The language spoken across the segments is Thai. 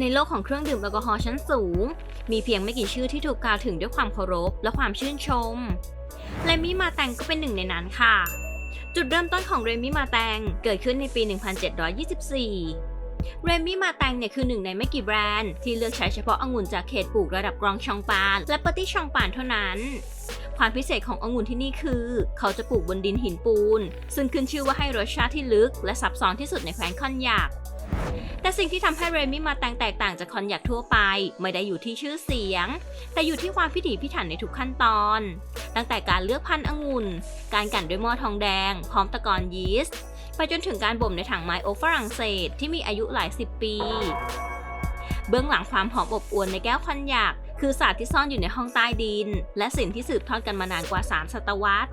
ในโลกของเครื่องดื่มแอลกอฮอล์ชั้นสูง มีเพียงไม่กี่ชื่อที่ถูกกล่าวถึงด้วยความเคารพและความชื่นชมเรมี่มาแตงก็เป็นหนึ่งในนั้นค่ะจุดเริ่มต้นของเรมี่มาแตงเกิดขึ้นในปี 1724 เรมี่มาแตงเนี่ยคือหนึ่งในไม่กี่แบรนด์ที่เลือกใช้เฉพาะองุ่นจากเขตปลูกระดับกรองชองปานและปาร์ตี้ชองปานเท่านั้น ความพิเศษขององุ่นที่นี่คือ เขาจะปลูกบนดินหินปูน ซึ่งขึ้นชื่อว่าให้รสชาติที่ลึกและซับซ้อนที่สุดในแคว้นคอนยาก แต่สิ่งที่ทำให้เรมี่มาแตงแตกต่างจากคอนยักทั่วไป ไม่ได้อยู่ที่ชื่อเสียง แต่อยู่ที่ความพิถีพิถันในทุกขั้นตอน ตั้งแต่การเลือกพันธุ์องุ่น การกั่นด้วยหม้อทองแดง พร้อมตะกอนยีสต์ไปจนถึงการบ่มในถังไม้โอ๊กฝรั่งเศสที่มีอายุหลายสิบปี เบื้องหลังความหอมอบอวลในแก้วคอนยักคือศาสตร์ที่ซ่อนอยู่ในห้องใต้ดิน และสิ่งที่สืบทอดกันมานานกว่า 3 ศตวรรษ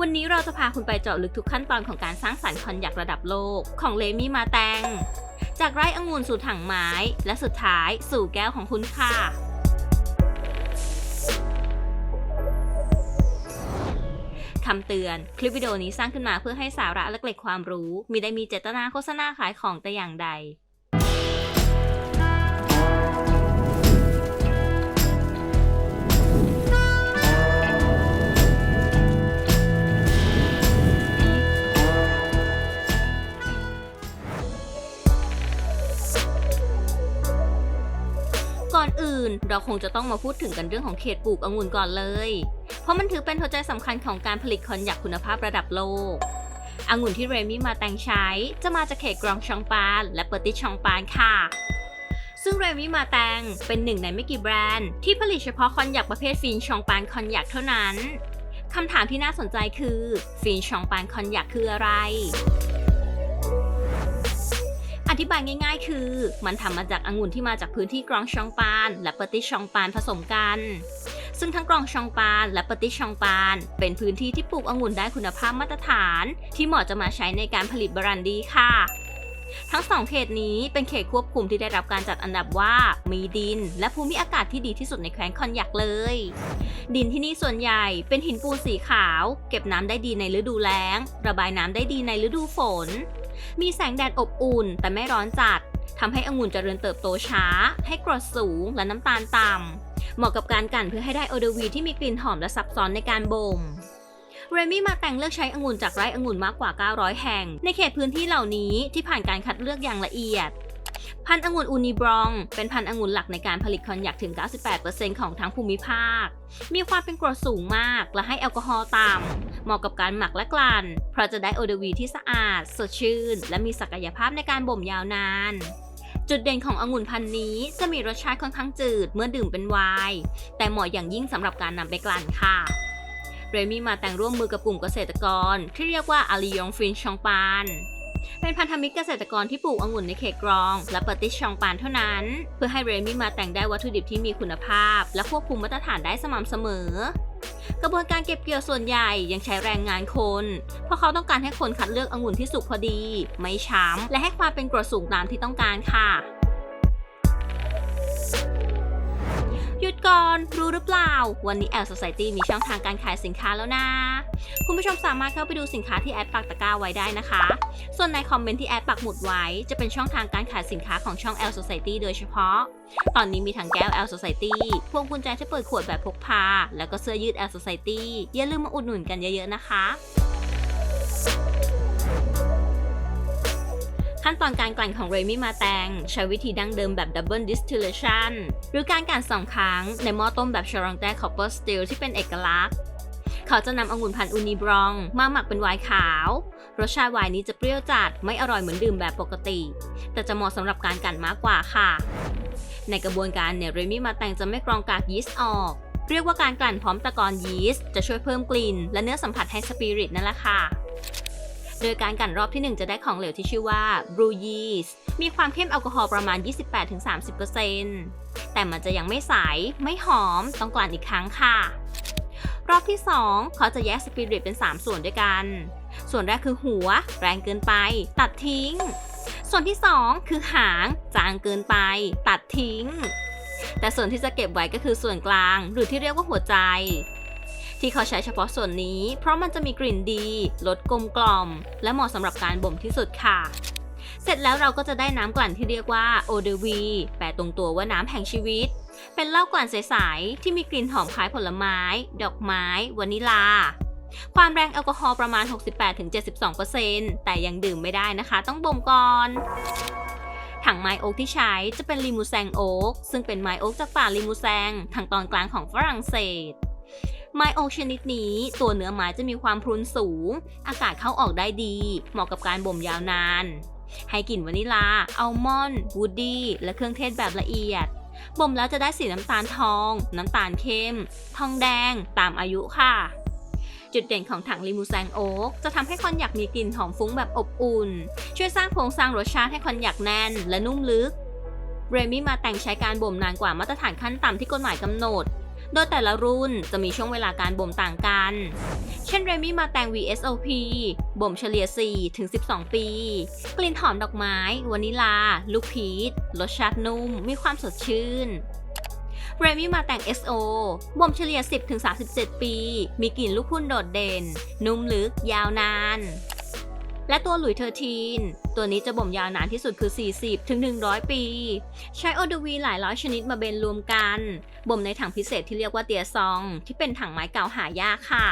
วันนี้เราจะพาคุณไปเจาะลึกทุกขั้นตอนของการสร้างสรรค์คอนยักระดับโลก ของเลมี่มาแตง จากไร่องุ่นสู่ถังไม้ และสุดท้ายสู่แก้วของคุณค่ะ คำเตือน คลิปวิดีโอนี้สร้างขึ้นมาเพื่อให้สาระและเกร็ดความรู้ มีได้มีเจตนาโฆษณาขายของแต่อย่างใด เราคงจะต้องมาพูดถึงกันเรื่องของเขตปลูกองุ่นก่อนเลย เพราะมันถือเป็นหัวใจสำคัญของการผลิตคอนยักคุณภาพระดับโลกองุ่นที่เรมี่มาแตงใช้ จะมาจากเขตกรองชองปาน และเปอร์ติชองปานค่ะ ซึ่งเรมี่มาแตงเป็นหนึ่งในไม่กี่แบรนด์ที่ผลิตเฉพาะคอนยักประเภทฟินชองปานคอนยักเท่านั้นคำถามที่น่าสนใจคือฟินชองปานคอนยักคืออะไร ธิบายง่ายๆ คือ มันทำมาจากองุ่นที่มาจากพื้นที่กรองชองปาน และปติชองปานผสมกัน ซึ่งทั้งกรองชองปาน และปติชองปาน เป็นพื้นที่ที่ปลูกองุ่นได้คุณภาพมาตรฐาน ที่เหมาะจะมาใช้ในการผลิตบรันดีค่ะ ทั้งสองเขตนี้เป็นเขตควบคุมที่ได้รับการจัดอันดับว่า มีดิน และภูมิอากาศที่ดีที่สุดในแคว้นคอนยักเลย ดินที่นี่ส่วนใหญ่เป็นหินปูนสีขาว เก็บน้ำได้ดีในฤดูแล้ง ระบายน้ำได้ดีในฤดูฝน มีแสงแดดอบอุ่นแต่ไม่ร้อนจัดทำให้องุ่นเจริญเติบโตช้า ให้กรดสูงและน้ำตาลต่ำเหมาะกับการกั่นเพื่อให้ได้โอเดอร์วีที่มีกลิ่นหอมและซับซ้อนในการบ่มเรมี่มาแต่งเลือกใช้องุ่นจากไร่องุ่นมากกว่า 900 แห่ง ในเขตพื้นที่เหล่านี้ที่ผ่านการคัดเลือกอย่างละเอียด พันธุ์องุ่นอูนิบรอง เป็นพันธุ์องุ่นหลักในการผลิตคอนยักถึง 98%ของทั้งภูมิภาค มีความเป็นกรดสูงมาก และให้แอลกอฮอล์ต่ำ เหมาะกับการหมักและกลั่น เพราะจะได้โอเดวีที่สะอาด สดชื่น และมีศักยภาพในการบ่มยาวนาน จุดเด่นขององุ่นพันธุ์นี้จะมีรสชาติค่อนข้างจืดเมื่อดื่มเป็นไวน์แต่เหมาะอย่างยิ่งสำหรับการนำไปกลั่นค่ะเรมี่มาแต่งร่วมมือกับกลุ่มเกษตรกร ที่เรียกว่าอาลียองฟินชองปาน เป็นพันธมิตรเกษตรกรที่ปลูกองุ่นในเขตกรอง และเปิดติชชองปานเท่านั้น เพื่อให้เรมี่มาแต่งได้วัตถุดิบที่มีคุณภาพ และควบคุมมาตรฐานได้สม่ำเสมอ กระบวนการเก็บเกี่ยวส่วนใหญ่ยังใช้แรงงานคน เพราะเขาต้องการให้คนคัดเลือกองุ่นที่สุกพอดี ไม่ช้ำและให้ความเป็นกรดสูงตามที่ต้องการค่ะ ก่อน รู้หรือเปล่า วันนี้แอล Society มีช่องทางการขายสินค้าแล้วนะ คุณผู้ชมสามารถเข้าไปดูสินค้าที่แอดปักตะกร้าไว้ได้นะคะ ส่วนในคอมเมนต์ที่แอดปักหมุดไว้ จะเป็นช่องทางการขายสินค้าของช่อง L Society โดยเฉพาะ ตอนนี้มีทั้งแก้ว L Society พวงกุญแจที่เปิดขวดแบบพกพา แล้วก็เสื้อยืด L Society อย่าลืมมาอุดหนุนกันเยอะๆนะคะ ขั้นตอนการกลั่นของเรมี่มาแตง ใช้วิธีดั้งเดิมแบบ Double Distillation หรือการกลั่นสองครั้ง ในหม้อต้มแบบ c h a r o n t e Copper Steel ที่เป็นเอกลักษณ์ เขาจะนำองุ่นพันธุ์อูนิบรอง มาหมักเป็นไวน์ขาว รสชาติไวน์นี้จะเปรี้ยวจัดไม่อร่อยเหมือนดื่มแบบปกติ แต่จะเหมาะสำหรับการกลั่นมากกว่าค่ะ ในกระบวนการเนี่ยเรมี่มาแตงจะไม่กรองกากยีสต์ออกเรียกว่าการกลั่นพร้อมตะกอนยีสต์จะช่วยเพิ่มกลิ่น และเนื้อสัมผัสให้สปิริตนั่นแหละค่ะ โดยการกลั่นรอบที่ 1 จะได้ของเหลวที่ชื่อว่า Brew Yeast มีความเข้มแอลกอฮอล์ประมาณ 28-30%แต่มันจะยังไม่ใส ไม่หอม ต้องกลั่นอีกครั้งค่ะ รอบที่ 2 เขาจะแยกสปิริตเป็น 3 ส่วนด้วยกัน ส่วนแรกคือหัว แรงเกินไป ตัดทิ้ง ส่วนที่ 2 คือหาง จางเกินไป ตัดทิ้ง แต่ส่วนที่จะเก็บไว้ก็คือส่วนกลาง หรือที่เรียกว่าหัวใจ ที่เขาใช้เฉพาะส่วนนี้ เพราะมันจะมีกลิ่นดีรสกลมกล่อม และเหมาะสำหรับการบ่มที่สุดค่ะ เสร็จแล้วเราก็จะได้น้ำกลั่นที่เรียกว่าโอเดวี แปลตรงตัวว่าน้ำแห่งชีวิต เป็นเหล้ากลั่นใสๆที่มีกลิ่นหอมคล้ายผลไม้ ดอกไม้ วานิลา ความแรงแอลกอฮอล์ประมาณ 68-72%แต่ยังดื่มไม่ได้นะคะ ต้องบ่มก่อนถังไม้โอ๊กที่ใช้จะเป็นลิมูแซงโอ๊กซึ่งเป็นไม้โอ๊กจากป่าลิมูแซงทางตอนกลางของฝรั่งเศส ไม้โอกชนิดนี้ ตัวเนื้อไม้จะมีความพรุนสูง อากาศเข้าออกได้ดี เหมาะกับการบ่มยาวนาน ให้กลิ่นวานิลา อัลมอนด์ วูดดี้ และเครื่องเทศแบบละเอียด บ่มแล้วจะได้สีน้ำตาลทอง น้ำตาลเข้ม ทองแดง ตามอายุค่ะ จุดเด่นของถังลิมูแซงโอ๊กจะทำให้คอนยักมีกลิ่นหอมฟุ้งแบบอบอุ่น ช่วยสร้างโครงสร้างรสชาติให้คอนยักแน่น และนุ่มลึก เรมี่มาแต่งใช้การบ่มนานกว่ามาตรฐานขั้นต่ำที่กฎหมายกำหนด โดยแต่ละรุ่นจะมีช่วงเวลาการบ่มต่างกัน เช่นเรมี่มาแตง VSOP บ่มเฉลี่ย4-12 ปี กลิ่นหอมดอกไม้ วานิลา ลูกพีช รสชาตินุ่ม มีความสดชื่นเรมี่มาแต่ง SO บ่มเฉลี่ย 10-37 ปี มีกลิ่นลูกพุ่นโดดเด่น นุ่มลึก ยาวนาน และตัวหลุยเทอร์ทีน ตัวนี้จะบ่มยาวนานที่สุดคือ 40-100 ปี ใช้โอดูวีหลายร้อยชนิดมาเบนรวมกัน บ่มในถังพิเศษที่เรียกว่าเตียซอง ที่เป็นถังไม้เก่าหายากค่ะ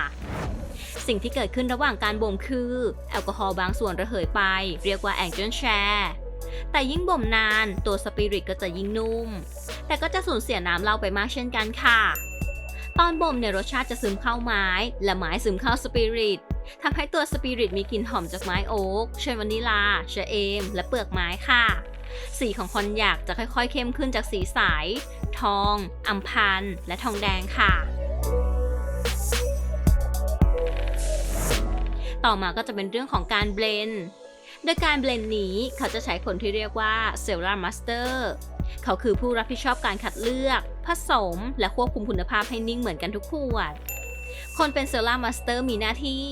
สิ่งที่เกิดขึ้นระหว่างการบ่มคือ แอลกอฮอล์บางส่วนระเหยไป เรียกว่าแองเจิลแชร์แต่ยิ่งบ่มนานตัวสปิริตก็จะยิ่งนุ่ม แต่ก็จะสูญเสียน้ำเหล้าไปมากเช่นกันค่ะ ตอนบ่มเนี่ยรสชาติจะซึมเข้าไม้ และไม้ซึมเข้าสปิริต ทำให้ตัวสปิริตมีกลิ่นหอมจากไม้โอ๊กเช่นวานิลาชเอม และเปลือกไม้ค่ะ สีของคอนยักจะค่อยๆเข้มขึ้นจากสีใสทองอัมพันธ์และทองแดงค่ะ ต่อมาก็จะเป็นเรื่องของการเบลนด์โดยการเบลนด์นี้เขาจะใช้คนที่เรียกว่าเซลล์มาสเตอร์เขาคือผู้รับผิดชอบการคัดเลือก ผสม และควบคุมคุณภาพให้นิ่งเหมือนกันทุกขวด คนเป็นเซลล์มาสเตอร์มีหน้าที่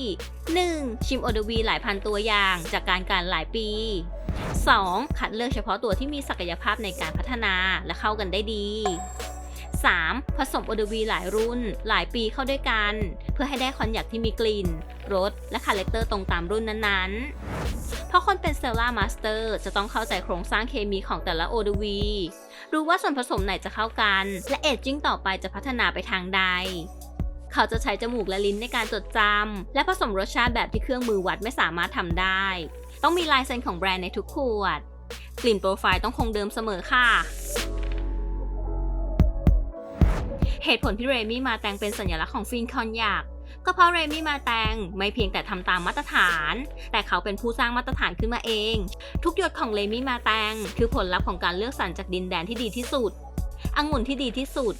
1. ชิมโอเดวีหลายพันตัวอย่างจากการการหลายปี 2. คัดเลือกเฉพาะตัวที่มีศักยภาพในการพัฒนาและเข้ากันได้ดี 3. ผสมโอเดวีหลายรุ่น หลายปีเข้าด้วยกัน เพื่อให้ได้คอนยักที่มีกลิ่น รส และคาแรคเตอร์ตรงตามรุ่นนั้นๆ เพราะคนเป็นเซลล่ามาสเตอร์จะต้องเข้าใจโครงสร้างเคมีของแต่ละโอเดวี รู้ว่าส่วนผสมไหนจะเข้ากัน และเอจจิ้งต่อไปจะพัฒนาไปทางใด เขาจะใช้จมูกและลิ้นในการจดจำและผสมรสชาติแบบที่เครื่องมือวัดไม่สามารถทำได้ ต้องมีลายเซ็นของแบรนด์ในทุกขวด กลิ่นโปรไฟล์ต้องคงเดิมเสมอค่ะเหตุผลที่เรมี่มาแตงเป็นสัญลักษณ์ของฟินคอนยากก็เพราะเรมี่มาแตงไม่เพียงแต่ทำตามมาตรฐาน แต่เขาเป็นผู้สร้างมาตรฐานขึ้นมาเอง ทุกหยดของเรมี่มาแตงคือผลลัพธ์ของการเลือกสรรจากดินแดนที่ดีที่สุด องุ่นที่ดีที่สุด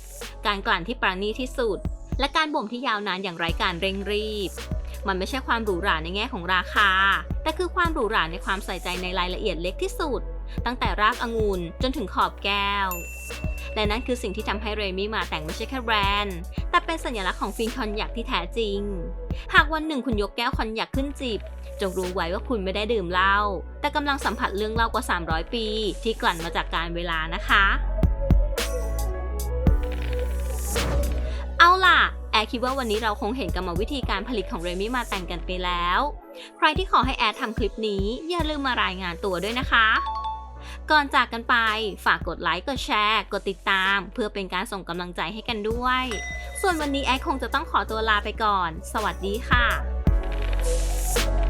การกลั่นที่ปราณีตที่สุด และการบ่มที่ยาวนานอย่างไร้การเร่งรีบ มันไม่ใช่ความหรูหราในแง่ของราคา แต่คือความหรูหราในความใส่ใจในรายละเอียดเล็กที่สุด ตั้งแต่รากองุ่นจนถึงขอบแก้ว และนั่นคือสิ่งที่ทำให้เรมี่มาแต่งไม่ใช่แค่แบรนด์ แต่เป็นสัญลักษณ์ของฟินคอนยักที่แท้จริง หากวันหนึ่งคุณยกแก้วคอนยักขึ้นจิบจงรู้ไว้ว่าคุณไม่ได้ดื่มเหล้าแต่กำลังสัมผัสเรื่องเล่ากว่า 300 ปี ที่กลั่นมาจากการเวลานะคะ ร์คิดว่าวันนี้เราคงเห็นกรรมวิธีการผลิตของเรมี่มาแต่งกันไปแล้ว ใครที่ขอให้แอร์ทำคลิปนี้ อย่าลืมมารายงานตัวด้วยนะคะ ก่อนจากกันไปฝากกดไลค์ กดแชร์ กดติดตาม เพื่อเป็นการส่งกำลังใจให้กันด้วย ส่วนวันนี้แอร์คงจะต้องขอตัวลาไปก่อน สวัสดีค่ะ